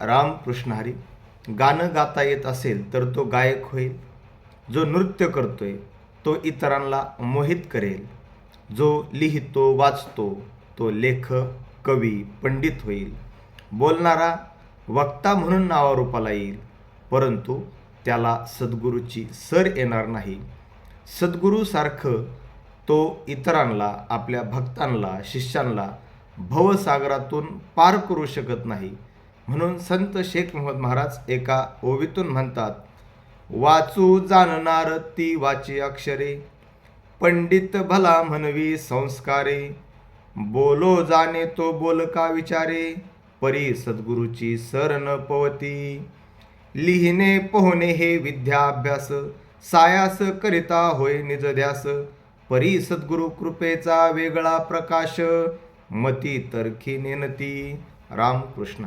रामकृष्ण हरी. गाणं गाता येत असेल तर तो गायक होईल. जो नृत्य करतोय तो इतरांना मोहित करेल. जो लिहितो वाचतो तो लेखक कवी पंडित होईल. बोलणारा वक्ता म्हणून नावारूपाला येईल. परंतु त्याला सद्गुरूची सर येणार नाही. सद्गुरूसारखं तो इतरांना आपल्या भक्तांना शिष्यांना भवसागरातून पार करू शकत नाही. म्हणून संत शेख मोहम्मद महाराज एका ओवीतून म्हणतात वाचू जाणणार ती वाची अक्षरे पंडित भला म्हणवी संस्कारे बोलो जाणे तो बोल का विचारे परी सद्गुरूची सर न पवती लिहिणे पोहणे हे विद्याभ्यास सायास करिता होय निजध्यास परी सद्गुरु कृपेचा वेगळा प्रकाश मती तरखी नेनती रामकृष्ण.